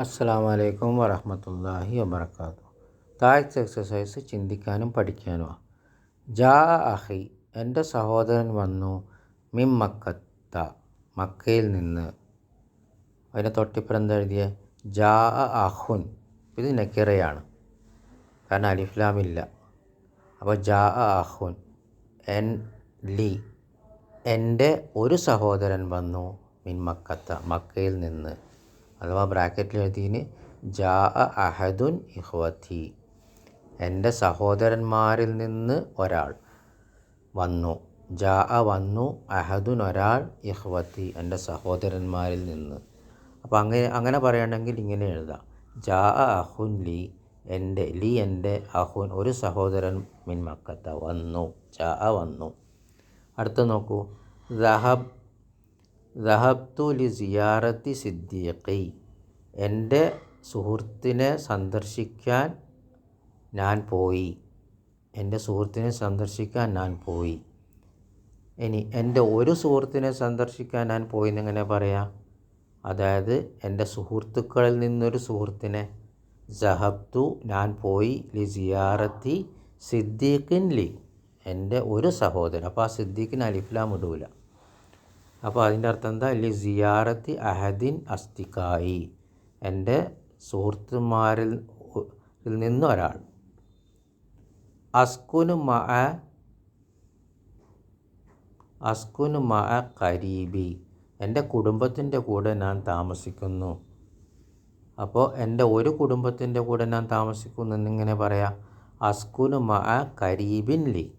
അസ്സാം വലൈക്കും വറഹമത്തല്ലാഹി വബർക്കാത്തു താഴ്ച എക്സസൈസ് ചിന്തിക്കാനും പഠിക്കാനുമാണ് ജാ അഹി എന്റെ സഹോദരൻ വന്നു മിം മക്കത്ത മക്കയിൽ നിന്ന്. അതിനെ തൊട്ടിപ്പുറം എഴുതിയ? ജാ അഹുൻ ഇത് നക്കിറയാണ് കാരണം അലിഫ്ലാമില്ല അപ്പോൾ ജാ അഹുൻ എൻ ലി എന്റെ ഒരു സഹോദരൻ വന്നു മിൻ മക്കത്ത മക്കയിൽ നിന്ന്. അഥവാ ബ്രാക്കറ്റിൽ എഴുതിയതിന് ജാ അഹദുൻ ഇഹ്വത്തി എന്റെ സഹോദരന്മാരിൽ നിന്ന് ഒരാൾ വന്നു. ജാ വന്നു അഹദുൻ ഒരാൾ ഇഹ്വത്തി എന്റെ സഹോദരന്മാരിൽ നിന്ന്. അപ്പോൾ അങ്ങനെ അങ്ങനെ പറയുകയാണെങ്കിൽ ഇങ്ങനെ എഴുതാം. ജാ അഹുൻ ലി എന്റെ ലി എന്റെ അഹുൻ ഒരു സഹോദരൻ മിൻ മക്കത്ത വന്നു. ജാ വന്നു. അടുത്ത നോക്കൂ. ദഹബ് ദഹബ്തു ലി സിയാറത്തി സിദ്ദീഖി. എന്റെ സുഹൃത്തിനെ സന്ദർശിക്കാൻ ഞാൻ പോയി. എന്റെ സുഹൃത്തിനെ സന്ദർശിക്കാൻ ഞാൻ പോയി. ഇനി എന്റെ ഒരു സുഹൃത്തിനെ സന്ദർശിക്കാൻ ഞാൻ പോയി എന്നെങ്ങനെ പറയാം? അതായത് എന്റെ സുഹൃത്തുക്കളിൽ നിന്നൊരു സുഹൃത്തിനെ ജഹബ്തു ഞാൻ പോയി ലി സിയാറത്തി സിദ്ദീഖിൻ ലി എന്റെ ഒരു സഹോദരൻ. അപ്പോൾ ആ സിദ്ദീഖിന് അലിഫ്ലാം ഇടൂല. അപ്പോൾ അതിന്റെ അർത്ഥം എന്താ? ലി സിയാറത്തി അഹദിൻ അസ്തിക്കായി എന്റെ സുഹൃത്തുമാരിൽ നിന്ന് ഒരാൾ. അസ്കുനു മ അസ്കുനു മ കരീബി എന്റെ കുടുംബത്തിന്റെ കൂടെ ഞാൻ താമസിക്കുന്നു. അപ്പോൾ എന്റെ ഒരു കുടുംബത്തിന്റെ കൂടെ ഞാൻ താമസിക്കുന്നു എന്നിങ്ങനെ പറയാം. അസ്കുനു മ കരീബിൻ ലി.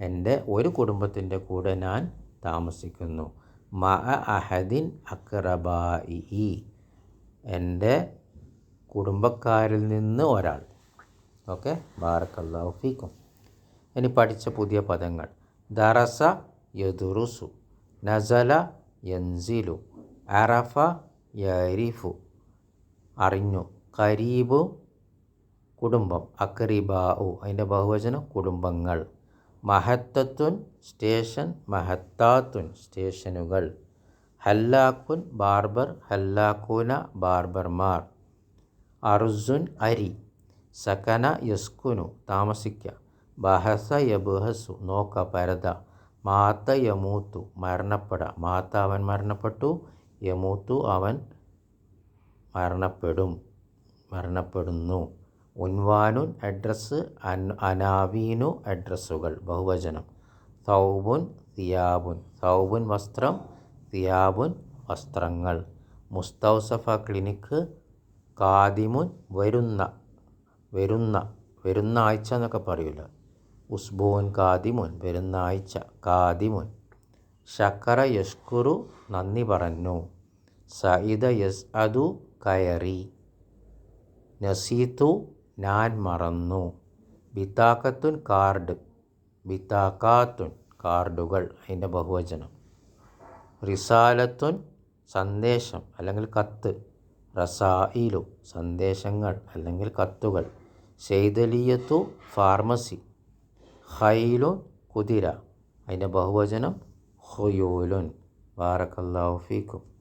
എന്റെ ഒരു കുടുംബത്തിന്റെ കൂടെ ഞാൻ താമസിക്കുന്നു. മ അഹദിൻ അക്രബായി എന്റെ കുടുംബക്കാരിൽ നിന്ന് ഒരാൾ. ഓക്കെ? ബാറക്കല്ലാഹു ഫീക്കും. ഇനി പഠിച്ച പുതിയ പദങ്ങൾ. ദറസ യദുറുസു നസല യൻസിലു അറഫ യരിഫു അറിഞ്ഞു. കരീബു കുടുംബം അക്രിബാഉ അതിന്റെ ബഹുവചനം കുടുംബങ്ങൾ. മഹത്തത്തുൻ സ്റ്റേഷൻ മഹത്താത്തുൻ സ്റ്റേഷനുകൾ. ഹല്ലാക്കുൻ ബാർബർ ഹല്ലാക്കൂന ബാർബർമാർ. അർസുൻ അരി സകന യസ്കുനു താമസിക്കുക ബഹസ യബുഹസു നോക്ക പരത. മാത്ത യമൂത്തു മരണപ്പെട. മാത്ത അവൻ മരണപ്പെട്ടു യമൂത്തു അവൻ മരണപ്പെടും മരണപ്പെടുന്നു. ഉൻവാനുൻ അഡ്രസ്സ് അൻ അനാവീനു അഡ്രസ്സുകൾ ബഹുവചനം. സൗബുൻ തിയാബുൻ സൗബുൻ വസ്ത്രം തിയാബുൻ വസ്ത്രങ്ങൾ. മുസ്തൗസഫ ക്ലിനിക്ക് കാദിമുൻ വരുന്ന വരുന്ന വരുന്ന ആഴ്ച എന്നൊക്കെ പറയൂല. ഉസ്ബൂൻ കാദിമുൻ വരുന്ന ആഴ്ച. കാദിമുൻ ഷക്കറ യഷ്കുറു നന്ദി പറഞ്ഞു. സയിദ യസ് അതു കയറി. നസീത്തു ഞാൻ മറന്നു. ബിത്താക്കത്തുൻ കാർഡ് ബിത്താക്കാത്തുൻ കാർഡുകൾ. അതിന്റെ ബഹുവചനം. റിസാലത്തുൻ സന്ദേശം അല്ലെങ്കിൽ കത്ത്. റസായിലു സന്ദേശങ്ങൾ അല്ലെങ്കിൽ കത്തുകൾ. സെയ്തലിയത്തു ഫാർമസി. ഹൈലു കുതിര. അതിന്റെ ബഹുവചനം ഹുയൂലുൻ. ബാറക്കല്ലാഹു ഫീക്കും.